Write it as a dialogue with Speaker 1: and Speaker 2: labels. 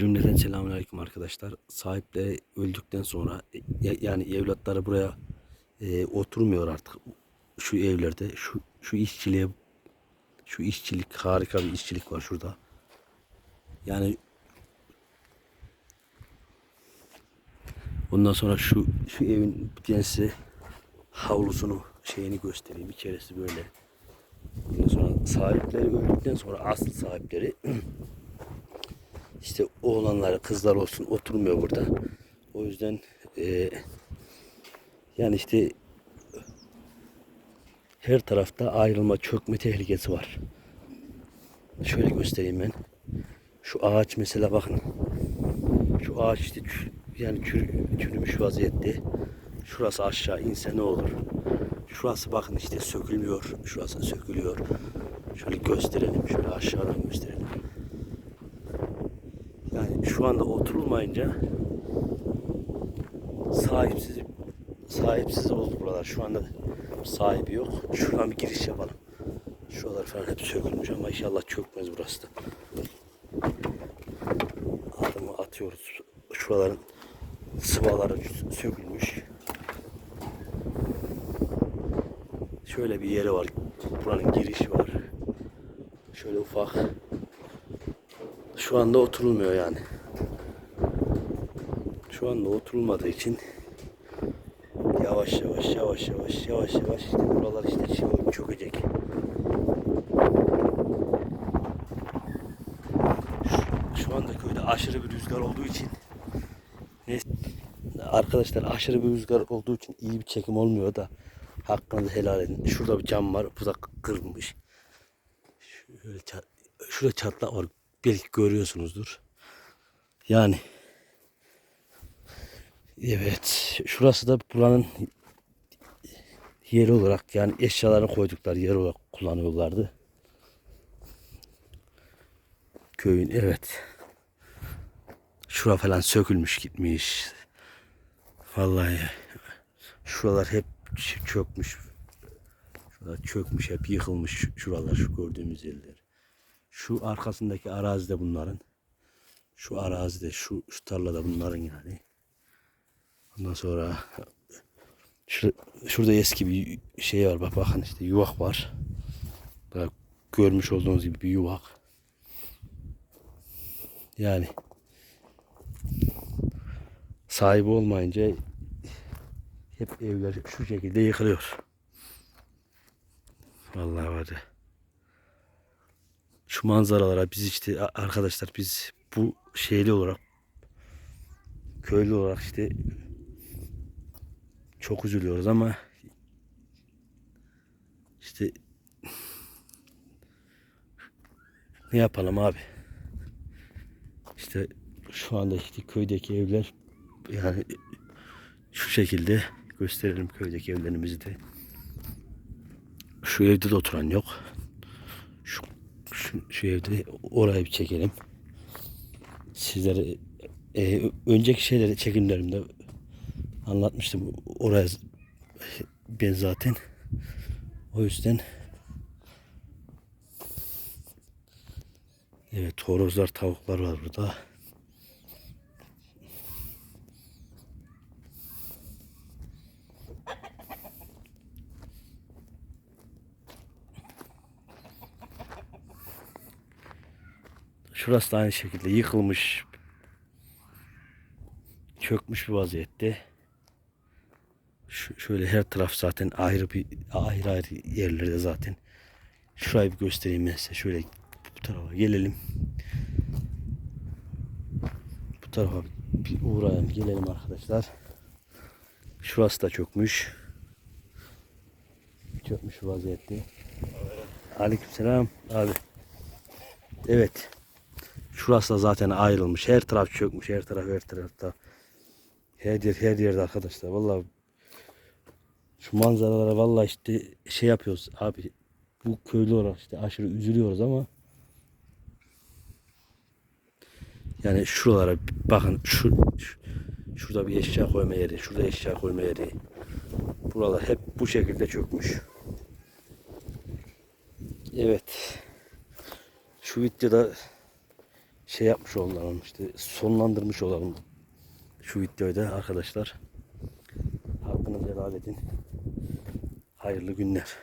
Speaker 1: Cümleten selamünaleyküm arkadaşlar. Sahipleri öldükten sonra ya- yani evlatları buraya e, oturmuyor artık. Şu evlerde şu şu işçiliğe şu işçilik harika bir işçilik var şurada. Yani Ondan sonra şu şu evin bir havlusunu şeyini göstereyim. İçerisi böyle. Ondan sonra sahipleri öldükten sonra asıl sahipleri işte oğlanları kızlar olsun oturmuyor burada. O yüzden e, yani işte her tarafta ayrılma çökme tehlikesi var. Şöyle göstereyim ben. Şu ağaç mesela bakın. Şu ağaç işte yani çür, çürümüş vaziyette. Şurası aşağı inse ne olur? Şurası bakın işte sökülmüyor. Şurası sökülüyor. Şöyle gösterelim. Şöyle aşağıdan gösterelim. Şu anda oturulmayınca sahipsiz sahipsiz oldu buralar. Şu anda sahibi yok. Şuradan bir giriş yapalım. Şuralar falan hep sökülmüş ama inşallah çökmez burası da. Adımı atıyoruz. Şuraların sıvaları sökülmüş. Şöyle bir yeri var. Buranın girişi var. Şöyle ufak. Şu anda oturulmuyor yani. Şu anda oturulmadığı için yavaş yavaş yavaş yavaş yavaş yavaş işte buralar işte şey çökecek. Şu, şu anda köyde aşırı bir rüzgar olduğu için neyse, arkadaşlar aşırı bir rüzgar olduğu için iyi bir çekim olmuyor da hakkınızı helal edin. Şurada bir cam var. Bu da kırılmış. Şöyle çat, şurada çatlak var. Belki görüyorsunuzdur. Yani evet şurası da buranın yeri olarak yani eşyalarını koydukları yer olarak kullanıyorlardı. Köyün evet. Şura falan sökülmüş gitmiş. Vallahi şuralar hep çökmüş. Şuralar çökmüş hep yıkılmış şuralar şu gördüğümüz yerler. Şu arkasındaki arazi de bunların. Şu arazide, şu, şu tarlada bunların yani. Ondan sonra şu, şurada eski bir şey var. Bak bakın işte yuvak var. Bak, görmüş olduğunuz gibi bir yuvak. Yani sahibi olmayınca hep evler şu şekilde yıkılıyor. Vallahi var ya şu manzaralara biz işte arkadaşlar biz bu şeyli olarak köylü olarak işte çok üzülüyoruz ama işte ne yapalım abi? İşte şu anda işte köydeki evler yani şu şekilde gösterelim köydeki evlerimizi de. Şu evde de oturan yok. Şu şu, şu evde orayı bir çekelim. Sizlere e, önceki şeyleri çekimlerimde anlatmıştım. Oraya ben zaten o yüzden Evet horozlar tavuklar var burada. Şurası da aynı şekilde yıkılmış. Çökmüş bir vaziyette. Şöyle her taraf zaten ayrı bir ayrı ayrı yerlerde zaten. Şurayı bir göstereyim ben size. Şöyle bu tarafa gelelim. Bu tarafa bir uğrayalım gelelim arkadaşlar. Şurası da çökmüş. Çökmüş vaziyette. Aleykümselam abi. Evet. Şurası da zaten ayrılmış. Her taraf çökmüş. Her taraf her tarafta. Her yer her yerde arkadaşlar. Vallahi şu manzaralara vallahi işte şey yapıyoruz abi. Bu köylü olarak işte aşırı üzülüyoruz ama yani şuralara bakın şu, şu şurada bir eşya koyma yeri, şurada eşya koyma yeri. Buralar hep bu şekilde çökmüş. Evet. Şu videoda şey yapmış olalım işte sonlandırmış olalım şu videoyu da arkadaşlar. Hakkınızı helal edin. Hayırlı günler.